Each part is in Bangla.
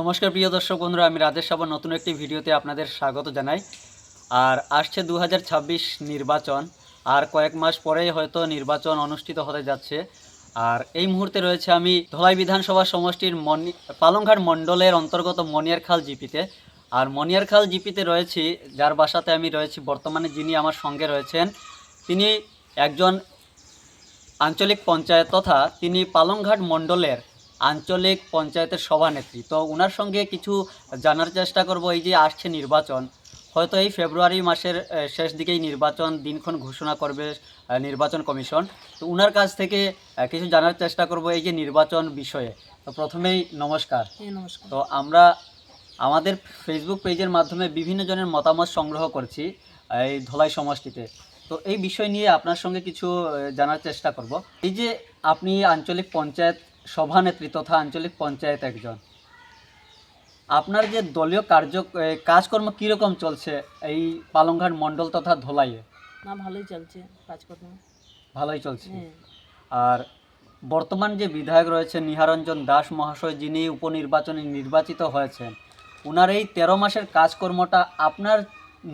নমস্কার, প্রিয় দর্শক বন্ধুরা, আমি রাজেশ সাবর নতুন একটি ভিডিওতে আপনাদের স্বাগত জানাই। আর আসছে দু হাজার ছাব্বিশ নির্বাচন, আর কয়েক মাস পরেই হয়তো নির্বাচন অনুষ্ঠিত হতে যাচ্ছে। আর এই মুহূর্তে রয়েছে আমি ধলাই বিধানসভা সমষ্টির মনি, পালংঘাট মণ্ডলের অন্তর্গত মনিয়ারখাল জিপিতে। আর মনিয়ারখাল জিপিতে রয়েছি, যার বাসাতে আমি রয়েছি। বর্তমানে যিনি আমার সঙ্গে রয়েছেন, তিনি একজন আঞ্চলিক পঞ্চায়েত তথা তিনি পালংঘাট মণ্ডলের আঞ্চলিক পঞ্চায়েতের সভানেত্রী। তো ওনার সঙ্গে কিছু জানার চেষ্টা করব এই যে আসছে নির্বাচন। হয়তো এই ফেব্রুয়ারি মাসের শেষ দিকেই নির্বাচন দিনক্ষণ ঘোষণা করবে নির্বাচন কমিশন। তো ওনার কাছ থেকে কিছু জানার চেষ্টা করব এই যে নির্বাচন বিষয়ে। তো প্রথমেই নমস্কার। তো আমরা আমাদের ফেসবুক পেজের মাধ্যমে বিভিন্ন জনের মতামত সংগ্রহ করছি এই ধলাই সমষ্টিতে। তো এই বিষয় নিয়ে আপনার সঙ্গে কিছু জানার চেষ্টা করব। এই যে আপনি আঞ্চলিক পঞ্চায়েত সভানেত্রী তথা আঞ্চলিক পঞ্চায়েত একজন। আপনার যে দলীয় কার্য কাজকর্ম কীরকম চলছে এই পালংঘাট মণ্ডল তথা ধোলাইয়ে? না ভালোই চলছে কাজকর্ম। ভালোই চলছে। হ্যাঁ। আর বর্তমান যে বিধায়ক রয়েছে নিহারঞ্জন দাস মহাশয় যিনি উপনির্বাচনে নির্বাচিত হয়েছেন ওনার এই তেরো মাসের কাজকর্মটা আপনার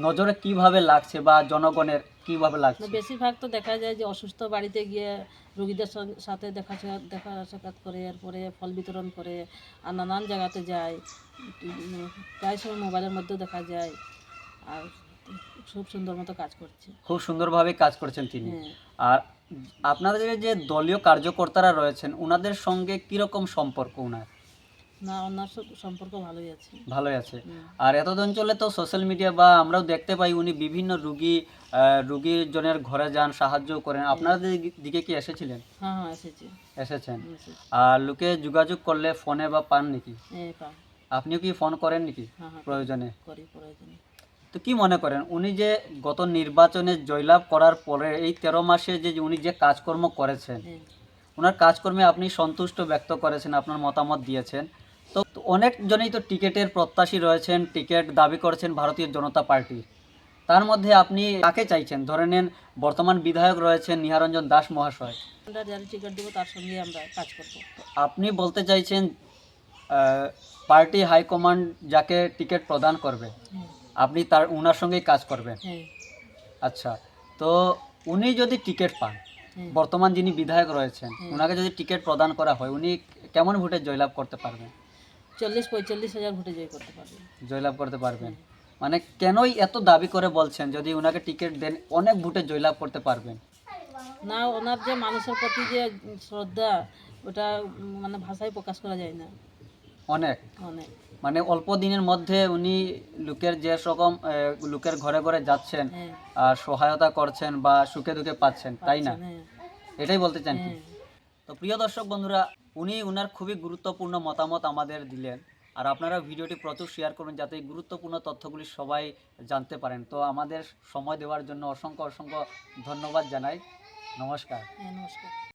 নজরে কীভাবে লাগছে বা জনগণের কীভাবে লাগছে? বেশিরভাগ তো দেখা যায় যে অসুস্থ বাড়িতে গিয়ে রোগীদের সাথে দেখা দেখা সাক্ষাৎ করে এরপরে ফল বিতরণ করে আর নানান জায়গাতে যায়। প্রায় সময় মোবাইলের মধ্যেও দেখা যায়। আর খুব সুন্দর মতো কাজ করছে। খুব সুন্দরভাবে কাজ করছেন তিনি। হ্যাঁ। আর আপনাদের যে দলীয় কার্যকর্তারা রয়েছেন ওনাদের সঙ্গে কীরকম সম্পর্ক ওনার না ওনার সম্পর্ক ভালোই আছে। ভালোই আছে। আর এত অঞ্চলে তো সোশ্যাল মিডিয়া বা আমরাও দেখতে পাই উনি বিভিন্ন রুগী রুগীর জনের ঘরে যান সাহায্য করেন। আপনাদের দিকে কি এসেছিলেন? হ্যাঁ হ্যাঁ এসেছে। এসেছেন। আর লোকে যোগাযোগ করলে ফোনে বা পান নাকি? আপনিও কি ফোন করেন নাকি? হ্যাঁ প্রয়োজনে। করি প্রয়োজনে। তো কি মনে করেন উনি যে গত নির্বাচনে জয়লাভ করার পরে এই তেরো মাসে যে উনি যে কাজকর্ম করেছেন ওনার কাজকর্মে আপনি সন্তুষ্ট ব্যক্ত করেছেন আপনার মতামত দিয়েছেন। তো অনেকজনেই তো টিকিটের প্রত্যাশী রয়েছেন টিকিট দাবি করেছেন ভারতীয় জনতা পার্টি। তার মধ্যে আপনি কাকে চাইছেন? ধরে নেন বর্তমান বিধায়ক রয়েছেন নিহারঞ্জন দাস মহাশয়। আমরা যারা টিকিট দেবো তার সঙ্গে আমরা কাজ করব। আপনি বলতে চাইছেন পার্টি হাইকমান্ড যাকে টিকিট প্রদান করবে হ্যাঁ। আপনি তার ওনার সঙ্গেই কাজ করবেন? হ্যাঁ। আচ্ছা তো উনি যদি টিকিট পান হ্যাঁ। বর্তমান যিনি বিধায়ক রয়েছেন। ওনাকে যদি টিকিট প্রদান করা হয় উনি কেমন ভোটে জয়লাভ করতে পারবেন? চল্লিশ পঁয়তাল্লিশ হাজার ভোটে জয় করতে পারবে। জয়লাভ করতে পারবেন মানে কেনই এত দাবি করে বলছেন যদি ওনাকে টিকিট দেন অনেক ভোটে জয়লাভ করতে পারবেন? না ওনার যে মানুষের প্রতি যে শ্রদ্ধা ওটা মানে ভাষায় প্রকাশ করা যায় না। অনেক? অনেক। মানে অল্প দিনের মধ্যে উনি লোকের যে রকম লোকের ঘরে ঘরে যাচ্ছেন হ্যাঁ। আর সহায়তা করছেন বা সুখে দুঃখে পাচ্ছেন তাই না? হ্যাঁ। এটাই বলতে চান হ্যাঁ। তো প্রিয় দর্শক বন্ধুরা উনি ওনার খুবই গুরুত্বপূর্ণ মতামত আমাদের দিলেন। আর আপনারা ভিডিওটি প্রচুর শেয়ার করুন যাতে এই গুরুত্বপূর্ণ তথ্যগুলি সবাই জানতে পারেন। তো আমাদের সময় দেওয়ার জন্য অসংখ্য অসংখ্য ধন্যবাদ জানাই। নমস্কার। হ্যাঁ নমস্কার।